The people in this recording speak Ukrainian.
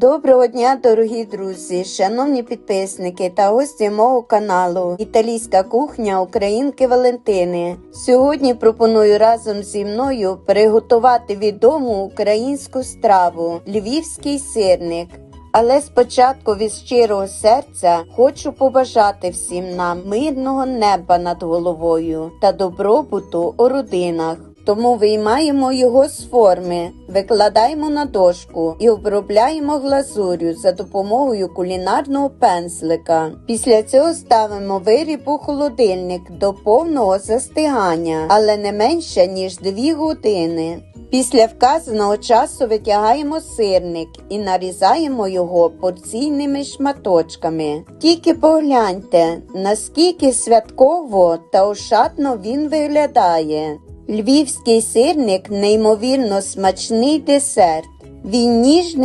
Доброго дня, дорогі друзі, шановні підписники та гості мого каналу Італійська кухня Українки Валентини. Сьогодні пропоную разом зі мною приготувати відому українську страву львівський сирник. Але спочатку від щирого серця хочу побажати всім нам мирного неба над головою та добробуту у родинах. Тому виймаємо його з форми, викладаємо на дошку і обробляємо глазурю за допомогою кулінарного пензлика. Після цього ставимо виріб у холодильник до повного застигання, але не менше ніж 2 години. Після вказаного часу витягаємо сирник і нарізаємо його порційними шматочками. Тільки погляньте, наскільки святково та ошатно він виглядає. Львівський сирник неймовірно смачний десерт. Він ніжний